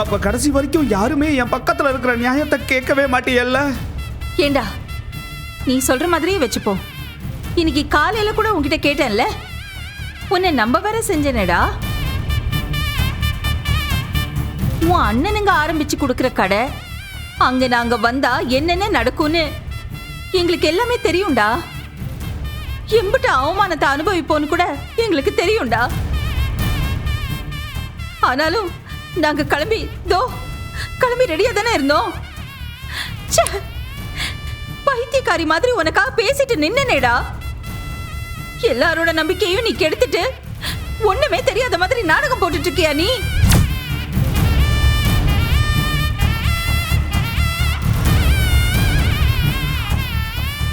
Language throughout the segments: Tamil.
அப்ப கடைசி வரைக்கும் யாருமே என் பக்கத்துல இருக்கிற நியாயத்தை கேட்கவே மாட்டியல்ல? ஏண்டா நீ சொல்ற மாதிரியே வச்சுப்போ. இன்னைக்கு காலையில கூட உன்கிட்ட கேட்டேன்ல. உன்னை நம்ப வேற செஞ்சனடா. உன் அண்ணனுங்க ஆரம்பிச்சு கொடுக்குற கடை அங்க நாங்க வந்தா என்னென்ன நடக்கும்னு எங்களுக்கு எல்லாமே தெரியும்டா. எம்பிட்ட அவமானத்தை அனுபவிப்போன்னு கூட எங்களுக்கு தெரியும்டா. ஆனாலும் நாங்க கிளம்பி தோ கிளம்பி ரெடியா தானே இருந்தோம். ச்சே பைத்தியக்காரி மாதிரி உனக்காக பேசிட்டு நின்னனேடா. எல்லாரோட நம்பிக்கையும் நீ கெடுத்துட்டு ஒண்ணுமே தெரியாத மாதிரி நாடகம் போட்டுட்டு இருக்கியா நீ?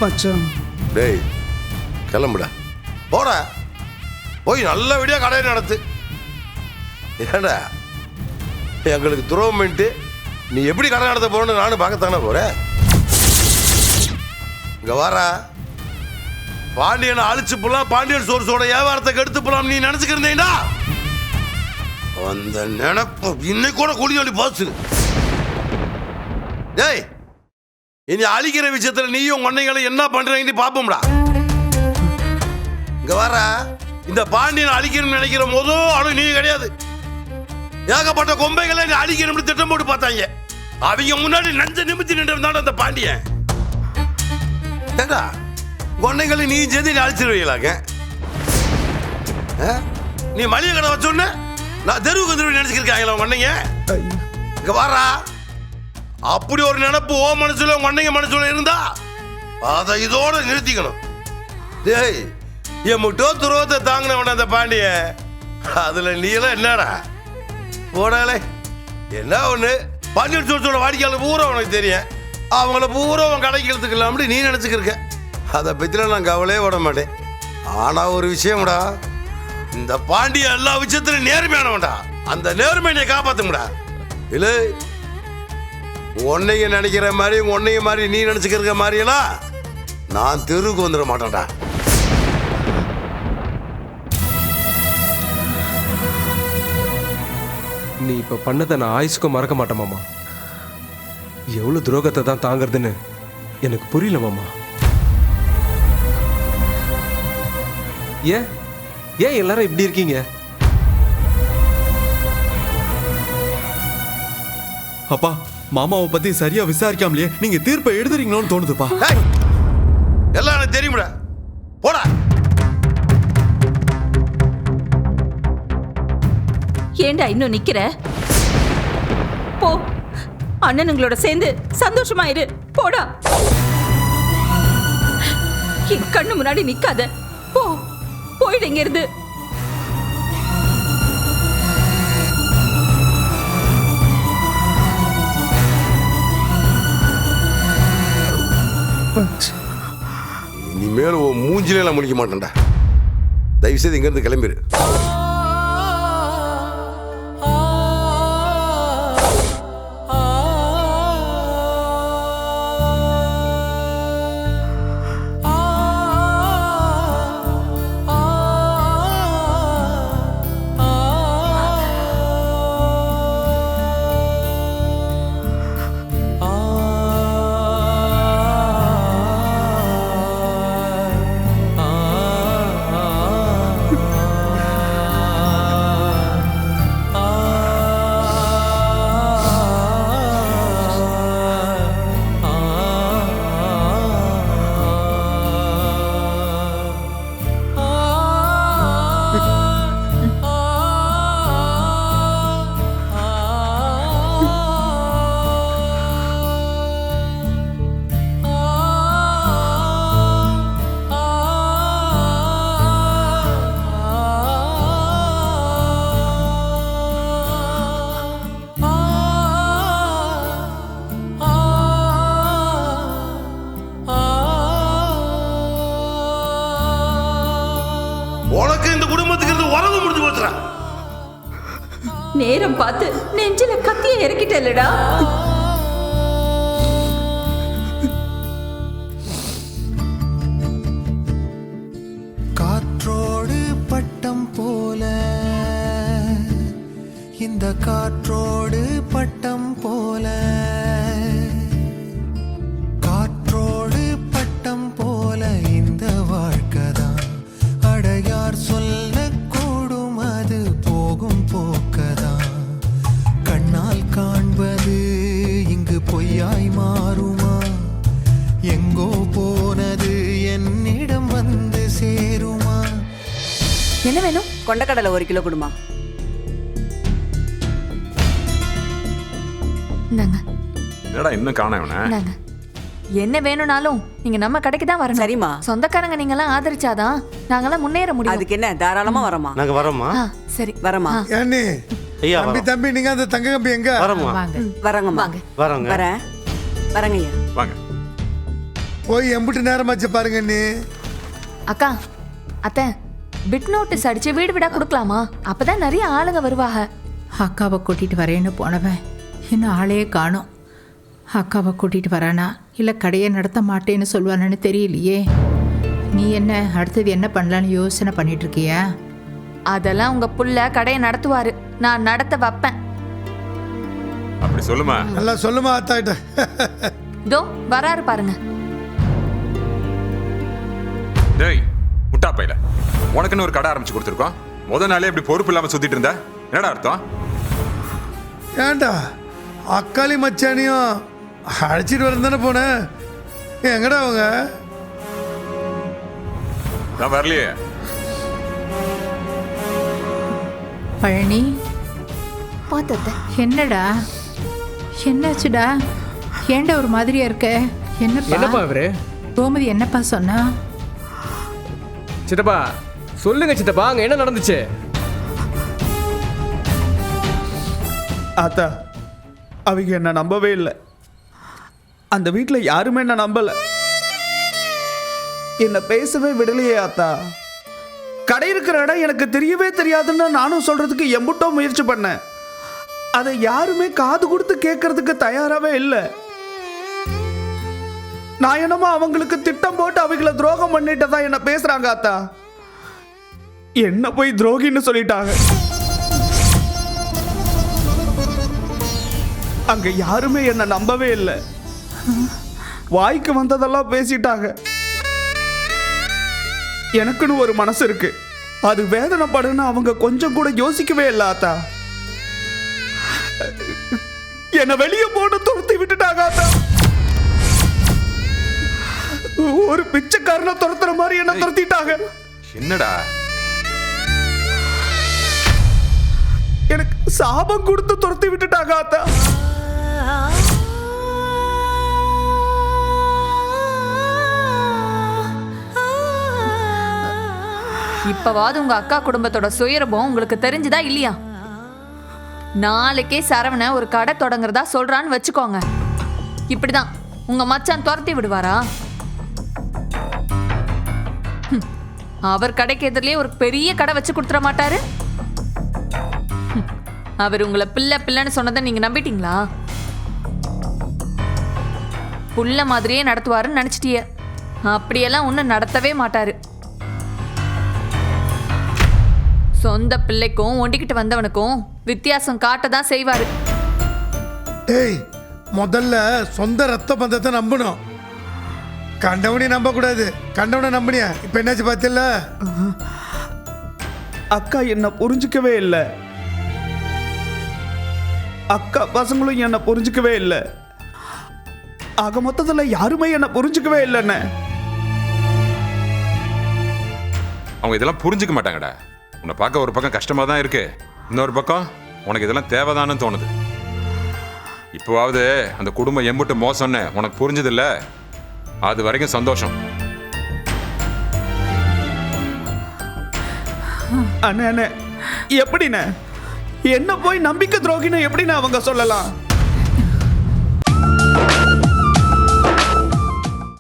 மச்சான். டேய் கிளம்புடா. போடா. போய் நல்லபடியாக கடையை நடத்து. ஏடா எங்களுக்கு துரோகம் பண்ணிட்டு நீ எப்படி கடை நடத்த போறன்னு நானும் பார்க்கத்தானே போறேன். இங்க வாரா பாண்டியனை அழிச்சு போலாம் பாண்டியன் சோர்ஸோட வியாபாரத்தை கெடுத்து போலாம் நீ நினைச்சுக்கிறீங்களா அந்த நினைப்பு இன்னைக்கு கூட குழி சொல்லி போச்சு. டேய் இனி அழிக்கிற விஷயத்துல நீயும் உங்க என்ன பண்றீங்கன்னு பாப்போம்டா இங்க வாரா இந்த பாண்டியன் அழிக்கணும்னு நினைக்கிற போதும் அவனுக்கு நீ கிடையாது. ஏகப்பட்ட கொம்பைகளை நீ அழிக்கணும்னு திட்டம் போட்டு பார்த்தாங்க. அவங்க முன்னாடி நஞ்ச நிமித்தி நின்று அந்த பாண்டியன். ஏண்டா? கொண்டைகளை நீ சேர்ந்து நீ அழிச்சிருவீங்களாங்க? ஆ? நீ மளிகை கடை வச்சோன்னு நான் தெருவுக்கு தெருவு நினைச்சுக்கிருக்காங்களா உங்க அண்ணைங்க இங்கே இங்க வாரா அப்படி ஒரு நினப்பு ஓ மனசுல உங்க அன்னைங்க மனசுல இருந்தா அதை இதோட நிறுத்திக்கணும். டேய் என் முட்டோ துரோகத்தை தாங்கினவன அந்த பாண்டிய அதுல நீ எல்லாம் என்னடா? போடாலே என்ன ஒண்ணு? பன்னீர் சோர்ஸோட வாடிக்கையாளர் பூரா உனக்கு தெரியும். அவங்கள பூரா உன் கடைக்கு எடுத்துக்கலாம்னு நீ நினச்சிக்கிருக்க. அதை பத்திலாம் நான் கவலையே விட மாட்டேன். ஆனால் ஒரு விஷயம்டா இந்த பாண்டிய எல்லா விஷயத்திலும் நேர்மையானவன்டா. அந்த நேர்மையை நீ காப்பாத்துங்கடா. இல்லை உன்னைய நினைக்கிற மாதிரி உன்னைய மாதிரி நீ நினச்சிக்கிற மாதிரியெல்லாம் நான் தெருவுக்கு வந்துட மாட்டேன்டா. இப்ப பண்ணதை நான் ஆயுசுக்கும் மறக்க மாட்டேன் மாமா. எவ்வளவு துரோகத்தை தான் தாங்கிறதுன்னு எனக்கு புரியல மாமா. ஏன்? ஏன் எல்லாரும் இப்படி இருக்கீங்க? அப்பா மாமாவை பத்தி சரியா விசாரிக்காமலே நீங்க தீர்ப்பை எழுதுறீங்களோன்னு தோணுதுப்பா. எல்லாம் எனக்கு தெரியும்டா போடா. ஏண்டா இன்னும் நிக்கிற? போ. அண்ணனுங்களோட சேர்ந்து சந்தோஷமாயிரு. போடா. என் கண்ணு முன்னாடி நிக்காத. போ. போயிடு இங்க இருந்து இனிமேல் உன் மூஞ்சிலே நான் முடிக்க மாட்டேன்டா. தயவுசெய்து இங்கேருந்து கிளம்பிடு நேரம் பார்த்து நெஞ்சில கத்திய இறக்கிட்டலடா காற்றோடு பட்டம் போல இந்த காற்றோடு என்ன வேணும் கொண்டக்கடலை ஒரு கிலோ கொடுமா. இந்தாங்க. என்னடா இன்னும் காண இவனை? இந்தாங்க. என்ன வேணும்னாலும் நீங்க நம்ம கடைக்கு தான் வரணும். சரிம்மா. சொந்தக்காரங்க நீங்கெல்லாம் ஆதரிச்சாதான் நாங்கெல்லாம் முன்னேற முடியும். அதுக்கு என்ன? தாராளமா வரமா நாங்க வரோம்மா. ஆ, சரி. வரமா ஏன்னி ஐயா தம்பி வரோம். தம்பி நீங்க அந்த தங்க கம்பி எங்க? வரோம்மா. வரங்கம்மா. வாங்க. வரோங்க. வரேன். வரங்க ஐயா. வாங்க. போய் எம்பிட்டு நேரமாச்சு பாருங்க நீ அக்கா அத்தை பிட் நோட்டீஸ் அடிச்சு வீடு வீடா கொடுக்கலாமா? அப்பதான் நிறைய ஆளுங்க வருவாங்க. அக்காவை கூட்டிட்டு வரேன்னு போனவன் இன்னும் ஆளையே காணோம். அக்காவை கூட்டிட்டு வரானா? இல்லை கடையை நடத்த மாட்டேன்னு சொல்லுவானு தெரியலையே. நீ என்ன அடுத்தது என்ன பண்ணலான்னு யோசனை பண்ணிட்டு இருக்கியா? அதெல்லாம் உங்க புள்ள கடையை நடத்துவாரு. நான் நடத்த வைப்பேன். அப்படி சொல்லுமா? நல்லா சொல்லுமா அத்தாட்ட தோ வராரு பாருங்க. டேய் முட்டா பையில உனக்குன்னு ஒரு கடை ஆரம்பிச்சு கொடுத்துருக்கோம். முத நாளே இப்படி பொறுப்பு இல்லாம சுத்திட்டு இருந்த. என்னடா அர்த்தம்? ஏன்டா அக்காளி மச்சானியும் அழைச்சிட்டு வரேன் தானே போனேன். எங்கடா அவங்க? நான் வரலையே. பழனி? பார்த்தத்த என்னடா? என்னாச்சுடா? ஏன்டா ஒரு மாதிரியா இருக்க? என்னப்பா? என்னப்பா இவரு? கோமதி என்னப்பா சொன்னா? சித்தப்பா சொல்லுங்க சித்தப்பா அங்க என்ன நடந்துச்சு? ஆத்தா அவங்க என்ன நம்பவே இல்லை. அந்த வீட்டில் யாருமே என்ன நம்பல. என்னை பேசவே விடலையே ஆத்தா. கடை இருக்கிற இடம் எனக்கு தெரியவே தெரியாதுன்னு நானும் சொல்றதுக்கு எம்புட்டோ முயற்சி பண்ணேன். அதை யாருமே காது கொடுத்து கேட்கறதுக்கு தயாராகவே இல்லை. நான் என்னமோ அவங்களுக்கு திட்டம் போட்டு அவங்கள துரோகம் பண்ணிட்டு தான் என்ன பேசுறாங்க அத்தா? என்ன போய் துரோகின்னு சொல்லிட்டாங்க? அங்க யாருமே என்ன நம்பவே இல்லை. வாய்க்கு வந்ததெல்லாம் பேசிட்டாங்க. எனக்குன்னு ஒரு மனசு இருக்கு. அது வேதனைப்படுன்னு அவங்க கொஞ்சம் கூட யோசிக்கவே இல்லை ஆத்தா என்னை வெளியே போட்டு துரத்தி விட்டுட்டாங்க ஆத்தா பிச்சைக்காரனை துரத்துற மாதிரி என்ன துரத்திட்டாங்க? என்னடா? எனக்கு சாபம் கொடுத்து துரத்தி விட்டுட்டாங்க ஆத்தா. இப்பவாவது உங்க அக்கா குடும்பத்தோட சுயரபம் உங்களுக்கு தெரிஞ்சுதா இல்லையா? நாளைக்கே சரவண ஒரு கடை தொடங்குறதா சொல்றான்னு வச்சுக்கோங்க. இப்படிதான். உங்க மச்சான் துரத்தி விடுவாரா? அவர் கடைக்கு எதிரிலே ஒரு பெரிய கடை வச்சு கொடுத்துட மாட்டாரு? அவர் உங்களை பிள்ளை பிள்ளைன்னு சொன்னதை நீங்க நம்பிட்டீங்களா? புள்ள மாதிரியே நடத்துவாருன்னு நினைச்சிட்டிய. அப்படியெல்லாம் ஒன்றும் நடத்தவே மாட்டாரு. சொந்த பிள்ளைக்கும் ஒண்டிக்கிட்டு வந்தவனுக்கும் வித்தியாசம் காட்ட தான் செய்வாரு. டேய் முதல்ல சொந்த ரத்த பந்தத்தை நம்பணும். கண்டவனே நம்ப கூடாது கண்டவனை நம்பினியா? இப்ப என்னாச்சு பார்த்தில்ல அக்கா என்ன புரிஞ்சுக்கவே இல்லை. அக்கா பசங்களும் என்ன புரிஞ்சுக்கவே இல்லை. ஆக மொத்தத்துல யாருமே என்ன புரிஞ்சுக்கவே இல்லைண்ணே. அவங்க இதெல்லாம் புரிஞ்சுக்க மாட்டாங்கடா. உன்னை பார்க்க ஒரு பக்கம் கஷ்டமா தான் இருக்கு. இன்னொரு பக்கம் உனக்கு இதெல்லாம் தேவைதான்னு தோணுது. இப்போவாவது அந்த குடும்பம் எம்புட்டு மோசம்னு உனக்கு புரிஞ்சதில்ல? அது வரைக்கும் சந்தோஷம். அண்ணே அண்ணே எப்படிண்ணே? என்ன போய் நம்பிக்கை துரோகின்னு எப்படிண்ணே அவங்க சொல்லலாம்?